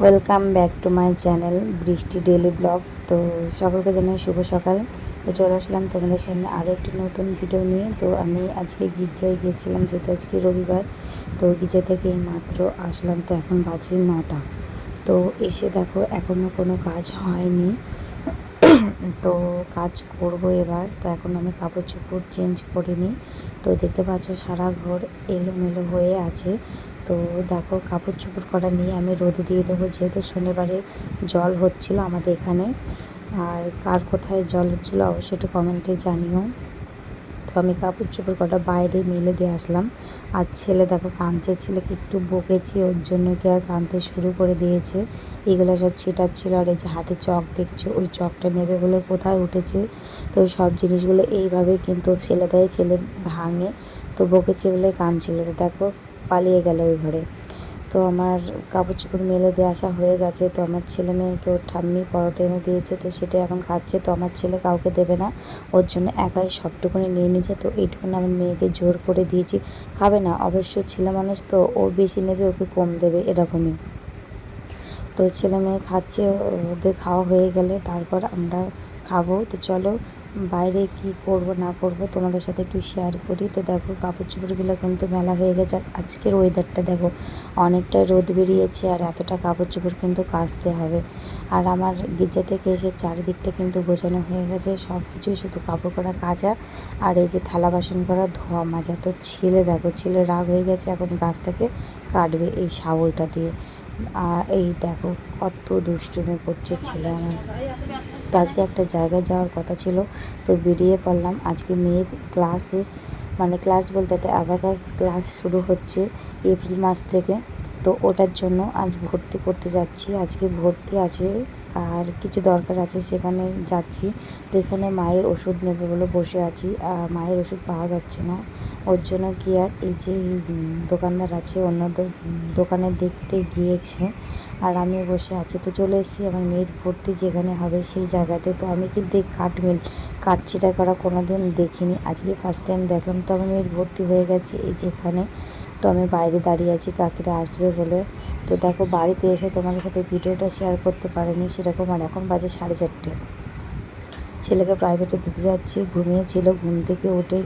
Welcome back to my channel Brishti daily vlog তো সকলকে জানাই শুভ সকাল। তো চলে আসলাম তোমাদের সামনে আরও একটি নতুন ভিডিও নিয়ে। তো আমি আজকে গির্জায় গিয়েছিলাম, যেহেতু আজকে রবিবার। তো গির্জা থেকে মাত্র আসলাম, তো এখন বাজে নটা। তো এসে দেখো এখনও কোনো কাজ হয়নি। তো কাজ করব এবার। তো এখন আমি কাপড় চোপড় চেঞ্জ করিনি। তো দেখতে পাচ্ছ সারা ঘর এলোমেলো হয়ে আছে। তো দেখো কাপড় চোপড় করা নিয়ে আমি রোদে দিয়ে দেবো, যেহেতু শনিবারে জল হচ্ছিল আমাদের এখানে। আর কার কোথায় জল হচ্ছিল অবশ্যই একটু কমেন্টে জানিও। তো আমি কাপড় চোপড় কটা বাইরে মেলে দিয়ে আসলাম। আর ছেলে দেখো, কাঁদছে, ছেলেকে একটু বকেছি, ওর জন্য কি আর কাঁদতে শুরু করে দিয়েছে। এগুলো সব ছিটাচ্ছিল, আর এই যে হাতে চক দেখছ, ওই চকটা নেবে বলে কোথায় উঠেছে? তো সব জিনিসগুলো এইভাবে কিন্তু ফেলে দেয়, ফেলে ভাঙে। তো বকেছে বলে কাঁদছিল। দেখো পালিয়ে গেল ওই ঘরে। তো আমার কাপড় চোপড় মেলে দিয়ে আসা হয়ে গেছে। তো আমার ছেলে মেয়েকে ওর ঠাম্মি পরোটা এনে দিয়েছে, তো সেটা এখন খাচ্ছে। তো আমার ছেলে কাউকে দেবে না। ওর জন্য একাই সবটুকুনি নিয়ে নিয়েছে। তো এইটুকুনি আমার মেয়েকে জোর করে দিয়েছি। খাবে না, অবশ্য ছেলে মানুষ তো, ও বেশি নেবে, ওকে কম দেবে, এরকমই। তো ছেলে মেয়ে খাচ্ছে, ওদের খাওয়া হয়ে গেলে তারপর আমরা খাব। তো চলো বাইরে কি করব, না করব তোমাদের সাথে একটু শেয়ার করি। তো দেখো কাপড় চোপড়গুলো কিন্তু মেলা হয়ে গেছে। আর আজকের ওয়েদারটা দেখো, অনেকটাই রোদ বেরিয়েছে আর এতটা কাপড় চোপড় কিন্তু কাচতে হবে। আর আমার গির্জা থেকে এসে চারিদিকটা কিন্তু গোছানো হয়ে গেছে। সব কিছুই শুধু কাপড় করা কাচা আর এই যে থালা বাসন করা ধোয়া মাজা। তো ছেলে দেখো, ছেলে রাগ হয়ে গেছে এখন গাছটাকে কাটবে এই শাবলটা দিয়ে। আর এই দেখো, কত দুষ্টুমি করছে ছেলে আমার। তো আজকে একটা জায়গায় যাওয়ার কথা ছিল, তো বেরিয়ে পড়লাম। আজকে মেয়ের ক্লাসে মানে ক্লাস বলতে একটা অ্যাভাকাস ক্লাস শুরু হচ্ছে এপ্রিল মাস থেকে। তো ওটার জন্য আজ ভর্তি করতে যাচ্ছি। আজকে ভর্তি আছে আর কিছু দরকার আছে, সেখানে যাচ্ছি। তো এখানে মায়ের ওষুধ নেবে বলে বসে আছি। মায়ের ওষুধ পাওয়া যাচ্ছে না। ওর জন্য কি আর এই যে দোকানদার আছে, অন্য দোকানে দেখতে গিয়েছে। আর আমি বসে আছি। তো চলে এসেছি আমার মেয়ের ভর্তি যেখানে হবে সেই জায়গাতে। তো আমি কিন্তু এই কাঠমিল, কাঠছিটা করা কোনো দিন দেখিনি। আজকে ফার্স্ট টাইম দেখলাম। তো আমার মেয়ের ভর্তি হয়ে গেছে এই যেখানে। তো আমি বাইরে দাঁড়িয়ে আছি, কাকিরা আসবে বলে। তো দেখো, বাড়িতে এসে তোমাদের সাথে ভিডিওটা শেয়ার করতে পারিনি সেরকম। আর এখন বাজে সাড়ে চারটে। ছেলেকে প্রাইভেটে দিতে যাচ্ছি। ঘুমিয়েছিল, ঘুম থেকে উঠে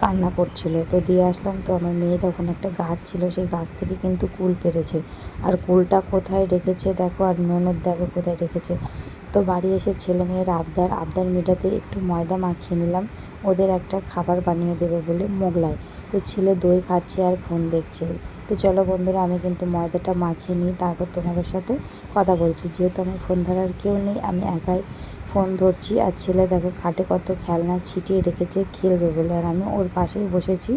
কান্না করছিল। তো দিয়ে আসলাম, তো আমার মেয়ের ওখানে একটা গাছ ছিল, সেই গাছ থেকে কিন্তু কুল পেরেছে। আর কুলটা কোথায় রেখেছে দেখো, আর ননদ দেখো কোথায় রেখেছে। তো বাড়ি এসে ছেলে মেয়ের আবদার আবদার মেটাতে একটু ময়দা মাখিয়ে নিলাম। ওদের একটা খাবার বানিয়ে দেবে বলে মোগলাই। তো ছেলে দই খাচ্ছে আর ফোন দেখছে। তো চলো বন্ধুরা, আমি কিন্তু ময়দাটা মাখিয়ে নিই, তারপর তোমাদের সাথে কথা বলছি। যেহেতু আমার ফোন ধরার কেউ নেই, আমি একাই ফোন ধরছি আর ছেলে দেখো খাটে কত খেলনা ছিটিয়ে রেখেছে, খেলবে বলে। আর আমি ওর পাশেই বসেছি,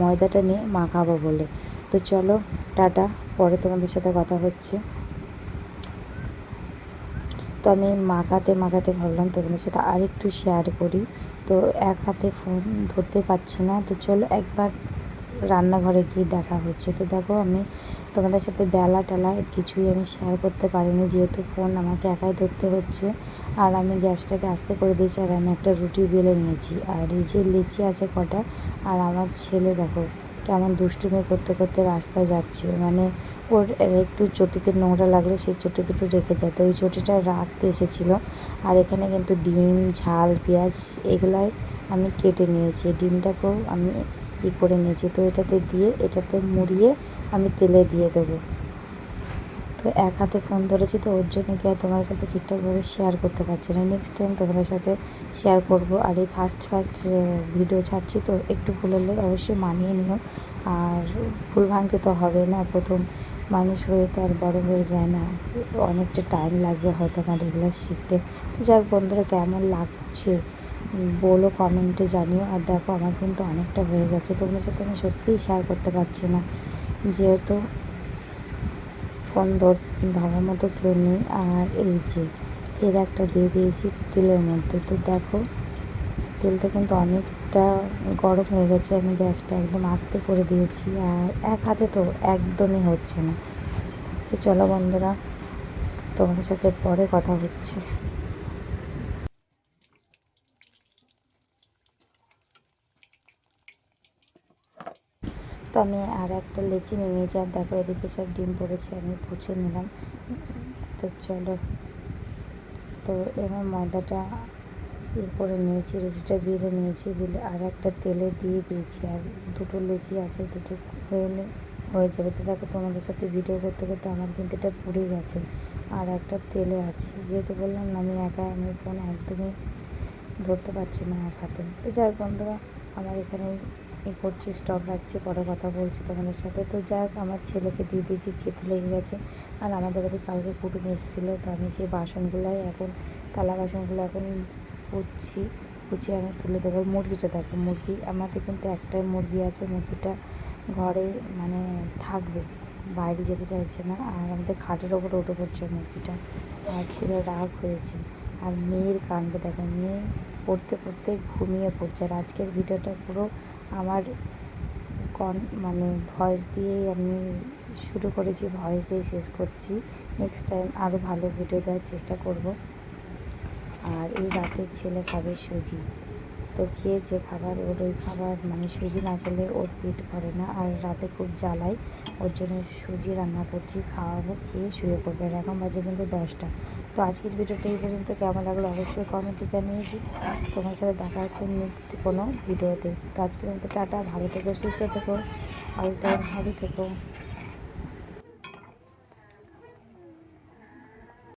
ময়দাটা নিয়ে মাখাবো বলে। তো চলো, টাটা, পরে তোমাদের সাথে কথা হচ্ছে। তো আমি মাখাতে মাখাতে ভাবলাম তোমাদের সাথে আরেকটু শেয়ার করি। তো এক হাতে ফোন ধরতে পারছি না, তো চলো একবার রান্নাঘরে গিয়ে দেখা হচ্ছে। তো দেখো আমি তোমাদের সাথে বেলা টেলা কিছুই আমি শেয়ার করতে পারিনি, যেহেতু ফোন আমাকে একাই ধরতে হচ্ছে। আর আমি গ্যাসটাকে আস্তে করে দিয়েছি আর আমি একটা রুটি বেলে নিয়েছি। আর এই যে লিচি আছে কটা, আর আমার ছেলে দেখো কেমন দুষ্টুমি করতে করতে রাস্তায় যাচ্ছে। মানে ওর একটু চটিতে নোংরা লাগলে সেই চটি দুটো রেখে যায়। তো ওই চটিটা রাখতে এসেছিল। আর এখানে কিন্তু ডিম, ঝাল, পেঁয়াজ এগুলাই আমি কেটে নিয়েছি। ডিমটাকেও আমি ই করে নিয়েছি। তো এটাতে দিয়ে, এটাতে মুড়িয়ে আমি তেলে দিয়ে দেবো। তো এক হাতে ফোন ধরেছি, তো ওর জন্য কি আর তোমাদের সাথে ঠিকঠাকভাবে শেয়ার করতে পারছি না। নেক্সট টাইম তোমাদের সাথে শেয়ার করব। আর এই ফার্স্ট ফার্স্ট ভিডিও ছাড়ছি, তো একটু ভুল হলে অবশ্যই মানিয়ে নিও। আর ভুল ভাঙতে তো হবে না। প্রথম মানুষ হয়ে তো আর বড়ো হয়ে যায় না। অনেকটা টাইম লাগবে হয়তো আমার এগুলো শিখতে। তো যাক বন্ধুরা, কেমন লাগছে? বলো, কমেন্টে জানিও। আর দেখো, আমার কিন্তু অনেকটা হয়ে গেছে। তোমার সাথে আমি সত্যিই শেয়ার করতে পারছি না। যেহেতু ফোন ধর, ধরার মতো কেউ নেই। আর এই যে, এর একটা দিয়ে দিয়েছি তেলের মধ্যে। তো দেখো, তেলটা কিন্তু অনেকটা গরম হয়ে গেছে। আমি গ্যাসটা একদম আস্তে করে দিয়েছি। আর এক হাতে তো একদমই হচ্ছে না। তো চলো বন্ধুরা, তোমাদের সাথে পরে কথা হচ্ছে। তো আমি আর একটা লেচি নিয়ে নিয়েছি আর দেখো এদিকে সব ডিম পড়েছে, আমি পুছে নিলাম। তো চলো। তো এবার ময়দাটা ই করে নিয়েছি, রুটিটা বেলে নিয়েছি, বেলে আর একটা তেলে দিয়ে দিয়েছি। আর দুটো লেচি আছে, দুটো হয়ে হয়ে যাবে। তো দেখো তোমাদের সাথে ভিডিও করতে করতে আমার কিন্তু এটা পুড়ে গেছে। আর একটা তেলে আছে, যেহেতু বললাম না, আমি একা, আমি ফোন একদমই ধরতে পারছি না এক হাতে। তো যাই বন্ধুরা, আমার এখানে এ করছি স্টক রাখছি, পরে কথা বলছি তোমাদের সাথে। তো যাই হোক আমার ছেলেকে দিয়ে দিয়েছি, খেতে লেগে গেছে। আর আমাদের বাড়ি কালকে কুটুম এসেছিল, তো আমি সেই বাসনগুলোই এখন, থালা বাসনগুলো এখন পুচ্ছি পুচিয়ে আমি তুলে দেবো। মুরগিটা দেখো, মুরগি, আমাদের কিন্তু একটাই মুরগি আছে, মুরগিটা ঘরে মানে থাকবে, বাইরে যেতে চাইছে না। আর আমাদের খাটের ওপর উঠে পড়ছে মুরগিটা। আর ছেলে রাগ হয়েছে। আর মেয়ের কাণ্ড দেখো, মেয়ে পড়তে পড়তে ঘুমিয়ে পড়ছে। আর আজকের ভিডিওটা পুরো আমার কন মানে ভয়েস দিয়েই আমি শুরু করেছি ভয়েস দিয়ে শেষ করছি। নেক্সট টাইম আরও ভালো ভিডিও দেওয়ার চেষ্টা করব। আর এই রাতের ছেলে খাবে সুজি। তো খেয়েছে খাবার, ওর ওই খাবার মানে সুজি না খেলে ওর পেট ভরে না। আর রাতে খুব জ্বালায়, ওর জন্য সুজি রান্না করছি, খাওয়াবো, খেয়ে শুয়ে পড়বে। আর এখন বাজে কিন্তু দশটা। তো আজকের ভিডিওটা এই পর্যন্ত। কেমন লাগল অবশ্যই কমেন্টে জানিয়ে দিই তোমার সাথে দেখা হচ্ছে নেক্সট কোনো ভিডিওতে। তো আজকের মতো টাটা, ভালো থেকো, সুস্থ থেকো অল ভালো থেকো।